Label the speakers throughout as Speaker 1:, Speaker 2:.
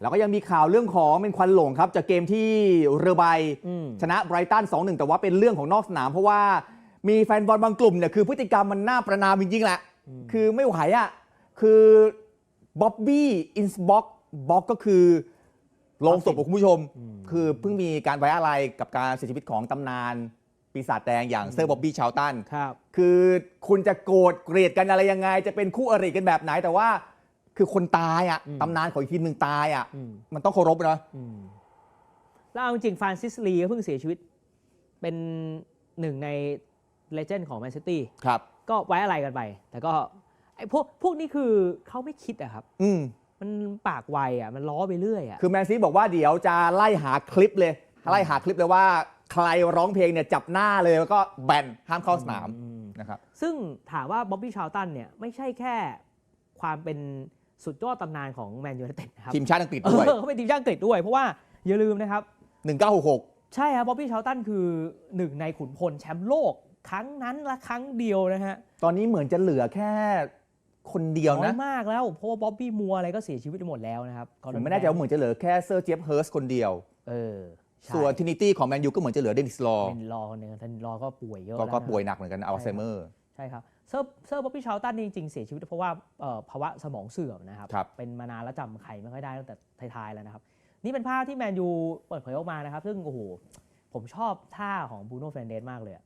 Speaker 1: แล้วก็ยังมีข่าวเรื่องของเป็นควันหลงครับ จากเกมที่เรือใบ
Speaker 2: อืม
Speaker 1: ชนะไบรตัน 2-1 แต่ว่าเป็นเรื่องของนอกสนาม เพราะว่ามีแฟนบอลบางกลุ่มเนี่ยคือพฤติกรรมมันน่าประนามจริงๆแหละ คือไม่ไหวอะคือบ๊อบบี้อินสบ็อกบ็อกก็คือลงศพของคุณผู้ชม คือเพิ่งมีการไว้อะไรกับการเสียชีวิตของตำนาน ปีศาจแดงอย่างเซอร์บ๊อบบี้ชาวตัน
Speaker 2: ครับ
Speaker 1: คือคุณจะโกรธเกลียดกันอะไรยังไง จะเป็นคู่อริกันแบบไหนแต่ว่า คือคนตายอะ
Speaker 2: อืม
Speaker 1: ตำนานของอีกทีมหนึ่งตายอะ
Speaker 2: อืม
Speaker 1: มันต้องเคารพนะ
Speaker 2: อืมแล้วเอาจริงๆฟรานซิสลีก็เพิ่งเสียชีวิต เป็นหนึ่งในเลเจนด์ของแมนซิตี้
Speaker 1: ครับ
Speaker 2: ก็ไว้อะไรกันไป แต่ก็ไอ้พวกพวกนี้คือเขาไม่คิดอะครับ
Speaker 1: อืม
Speaker 2: มันปากไวอะมันล้อไปเรื่อยอะ
Speaker 1: คือแมนซีบอกว่าเดี๋ยวจะไล่หาคลิปเลย ไล่หาคลิปเลยว่าใครร้องเพลงเนี่ยจับหน้าเลยแล้วก็แบนห้ามเข้าสนาม
Speaker 2: อืม
Speaker 1: นะครับ
Speaker 2: ซึ่งถามว่าบ๊อบบี้ชาวตันเนี่ยไม่ใช่แค่ความเป็น สุดยอดตำนานของแมนยูไนเต็ดนะครับ
Speaker 1: ทีมชาติอังกฤษ
Speaker 2: เอ
Speaker 1: ด้วย
Speaker 2: อเขาเป็นทีมชาติอังกฤษด้วย เพราะว่าอย่าลืมนะครับ
Speaker 1: 1966
Speaker 2: ใช่ครับบ๊อบบี้ชาวตันคือหนึ่งในขุนพลแชมป์โลกครั้งนั้นและครั้งเดียวนะฮะ
Speaker 1: ตอนนี้เหมือนจะเหลือแค่คนเดียว
Speaker 2: น้อ
Speaker 1: นะ
Speaker 2: ยมากแล้ว เพราะว่าบ๊อบบี้มัวอะไรก็เสียชีวิตไปหมดแล้วนะครับ
Speaker 1: ผมไม่แน่ใจว่าเหมือนจะเหลือแค่เซอร์เจฟเฮิร์สคนเดียว
Speaker 2: เออใช่
Speaker 1: ส่วนทินิตี้ของแมนยูก็เหมือนจะเหลือเดนิสลอ
Speaker 2: เป็นรอคนหนึ่งท่านรอก็ป่วยเยอะ
Speaker 1: ก็
Speaker 2: แล้
Speaker 1: ก็
Speaker 2: นะ
Speaker 1: ป่วยหนักเหมือนกันอัลไซเมอร์
Speaker 2: ใช่ครับเซอร์เซอร์บ๊อบบี้ชาวตันนี่จริงๆเสียชีวิตเพราะว่าเอ่อภาวะสมองเสื่อมนะครับ
Speaker 1: ครับ
Speaker 2: เป็นมานานแล้วจำใครไม่ค่อยได้ตั้งแต่ท้ายๆแล้วนะครับ นี่เป็นภาพที่แมนยูเปิดเผยออกมานะครับ ซึ่งโอ้โหผมชอบท่าของบูโน่เฟรนเดสมากเลยอะ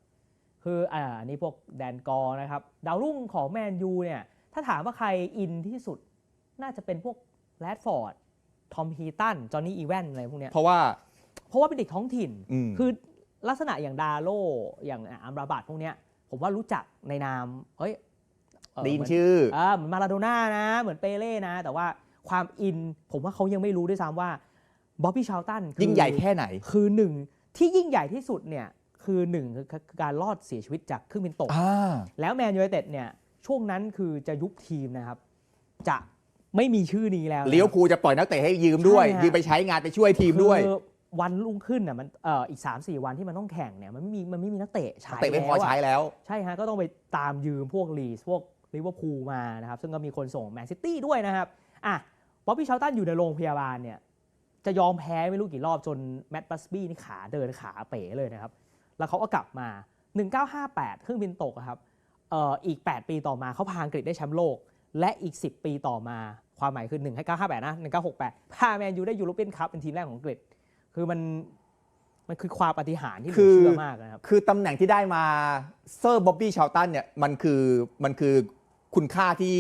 Speaker 2: คืออ่าอันนี้พวกแดนกอร์นะครับ ดาวรุ่งของแมนยูเนี่ย ถ้าถามว่าใครอินที่สุดน่าจะเป็นพวกแรดฟอร์ดทอมฮีตันจอห์นนี่อีแวนอะไรพวกเนี้ย
Speaker 1: เพราะว่า
Speaker 2: เพราะว่าเป็นเด็กท้องถิ่น
Speaker 1: อืม
Speaker 2: คือลักษณะอย่างดาโลอย่างอัมราบัตพวกเนี้ย ผมว่ารู้จักในนามเฮ้ยเอ่อ
Speaker 1: ดีน
Speaker 2: เหมือน
Speaker 1: ชื่อ
Speaker 2: อ่าเหมือนมาราโดน่านะ เหมือนเปเล่นะ แต่ว่าความอิน ผมว่าเขายังไม่รู้ด้วยซ้ำว่าบ๊อบบี้ชาวตันคือ
Speaker 1: ยิ่งใหญ่แค่ไหน
Speaker 2: คือหนึ่งที่ยิ่งใหญ่ที่สุดเนี่ยคือหนึ่งคือคือการรอดเสียชีวิตจากเครื่องบินตก
Speaker 1: อ่า
Speaker 2: แล้วแมนยูไนเต็ดเนี่ยช่วงนั้นคือจะยุบทีมนะครับ จะไม่มีชื่อนี้แล้วนะครับ
Speaker 1: เลี้ยวภูลจะปล่อยนักเตะให้ยืมด้วย
Speaker 2: ใช่ฮะ
Speaker 1: ยืมไปใช้งานไปช่วยทีมด้วย
Speaker 2: คือ วันรุ่งขึ้นน่ะมันเอ่ออีก 3 4 วันที่มันต้องแข่งเนี่ยมันไม่มีมันไม่มีนักเตะใช้
Speaker 1: เตะไม่พอ
Speaker 2: แล้วะ
Speaker 1: ใช้แล้ว
Speaker 2: ใช่ฮะก็ต้องไปตามยืมพวกลีสพวกลิเวอร์พูลมานะครับ ซึ่งก็มีคนส่งแมนซิตี้ด้วยนะครับอะบ๊อบบี้ชาวตันอยู่ในโรงพยาบาลเนี่ยจะยอมแพ้ไม่รู้กี่รอบจนแมตต์บัสบี้นี่ขาเดินขาเป๋เลยนะครับ แล้วเขาก็กลับมา 1958 เครื่องบินตกอะครับเอ่ออีก 8 ปีต่อมาเขาพาอังกฤษได้แชมป์โลก และอีก 10 ปีต่อมาความหมายคือ1ให้958นะ1968พาแมนยูได้ยูโรเปียนคัพเป็นทีมแรกของอังกฤษ คือมันมันคือความปาฏิหาริย์ที่เหลื
Speaker 1: คืออ
Speaker 2: เชื่อมากนะครับ
Speaker 1: คือตำแหน่งที่ได้มาเซอร์บ๊อบบี้ชาวตันเนี่ยมันคือมันคือคุณค่าที่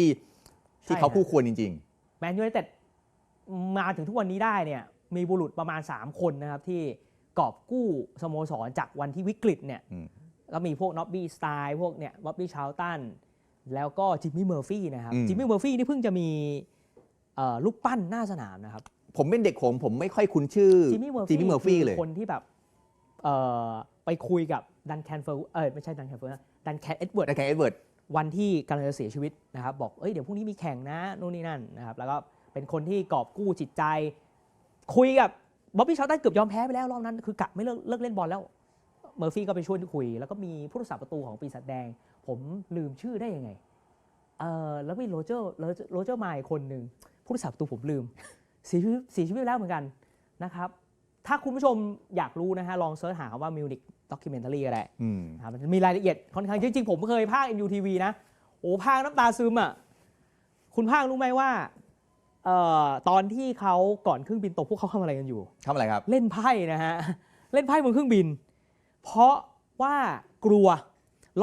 Speaker 1: ที่
Speaker 2: ใช่
Speaker 1: เขา
Speaker 2: ฮะ
Speaker 1: คู่ควรจริง
Speaker 2: แมนยูไนเต็ดมาถึงทุกวันนี้ได้เนี่ยมีบุรุษประมาณ 3 คนนะครับ ที่กอบกู้สโมสรจากวันที่วิกฤตเนี่ย
Speaker 1: อืม
Speaker 2: ก็มีพวกน็อบบี้สไตล์พวกเนี่ยบ๊อบบี้ชาวตันแล้วก็จิมมี่เมอร์ฟี่นะครับ
Speaker 1: อืม
Speaker 2: จิมมี่เมอร์ฟี่นี่เพิ่งจะมีเอ่อรูปปั้นหน้าสนามนะครับ
Speaker 1: ๆ ผมเป็นเด็กผมผมไม่ค่อยคุ้นชื่อ
Speaker 2: จิมมี่เมอร์
Speaker 1: จิมมี่เมอร์ฟี่
Speaker 2: คื
Speaker 1: เลย
Speaker 2: คนที่แบบเอ่อไปคุยกับดันแคนเฟอร์เออไม่ใช่ดันแคนเฟอร์ดันแคนเอ็ดเวิร์ด
Speaker 1: ในแข่งเอ็ดเวิร์ด
Speaker 2: วันที่กำลังจะเสียชีวิตนะครับ บอกเอ้ยเดี๋ยวพรุ่งนี้มีแข่งนะนู่นนี่นั่นนะครับแล้วก็เป็นคนที่กอบกู้จิตใจ คุยกับบ๊อบบี้ชาวตันเกือบยอมแพ้ไปแล้วรอบนั้น คือกะไม่เลิกเลิกเล่นบอลแล้ว เมอร์ฟี่ก็ไปช่วยคุย แล้วก็มีผู้รักษาประตูของปีศาจแดง ผมลืมชื่อได้ยังไงเออแล้วมีโรเจอร์โรเจอร์โรเจอร์ไมล์คนหนึ่งผู้รักษาประตูผมลืม เสียชีวิตเสียชีวิตไปแล้วเหมือนกันนะครับ ถ้าคุณผู้ชมอยากรู้นะฮะลองเสิร์ชหาคำว่ามิวนิกด็อกิเมนทารีก็ได้
Speaker 1: อืม
Speaker 2: นะครับมันมีรายละเอียดค่อนข้างเยอะจริงๆ ผมเคยพากย์ MUTV นะ โอ้พากย์น้ำตาซึมอะคุณพากย์รู้ไหมว่าเอ่อตอนที่เขาก่อนเครื่องบินตกพวกเขาทำอะไรกันอยู่
Speaker 1: ทำอะไรครับ
Speaker 2: เล่นไพ่นะฮะ เล่นไพ่บนเครื่องบิน เพราะว่ากลัว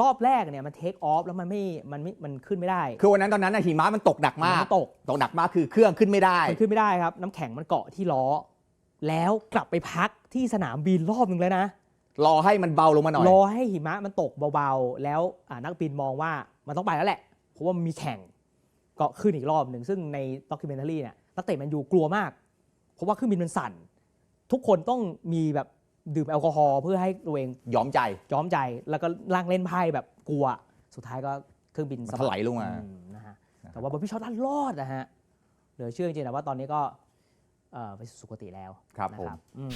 Speaker 2: รอบแรกเนี่ยมันเทคออฟแล้วมันไม่มันไม่มันขึ้นไม่ได้
Speaker 1: คือวันนั้นตอนนั้นนะหิมะมันตกหนักมาก
Speaker 2: นตก
Speaker 1: ตกหนักมากคือเครื่องขึ้นไม่ได้
Speaker 2: มันขึ้นไม่ได้ครับ น้ำแข็งมันเกาะที่ล้อ แล้วกลับไปพักที่สนามบินรอบหนึ่งแล้วนะ
Speaker 1: รอให้มันเบาลงมาหน่อย
Speaker 2: รอให้หิมะมันตกเบาๆ แล้วอ่านักบินมองว่ามันต้องไปแล้วแหละ เพราะว่ามันมีแข่งก็ขึ้นอีกรอบหนึ่งซึ่งในด็อกิเมนทารีเนี่ยนักเตะแมนยูกลัวมาก เพราะว่าเครื่องบินมันสั่น ทุกคนต้องมีแบบ ดื่มแอลกอฮอล์เพื่อให้ตัวเอง
Speaker 1: ยอมใจ
Speaker 2: ย้อมใจแล้วก็ล่างเล่นไพ่แบบกลัว สุดท้ายก็เครื่องบิน
Speaker 1: มัน
Speaker 2: สะ
Speaker 1: ถ
Speaker 2: บัด
Speaker 1: ลายลงมา
Speaker 2: อืมนะฮะแต่ว่าบอบี้ชอตตันรอดนะฮะเหลือเชื่อจริงๆนะว่าตอนนี้ก็เอ่อไปสู่สุคติแล้ว
Speaker 1: ครับ
Speaker 2: นะ
Speaker 1: ผม
Speaker 2: อืม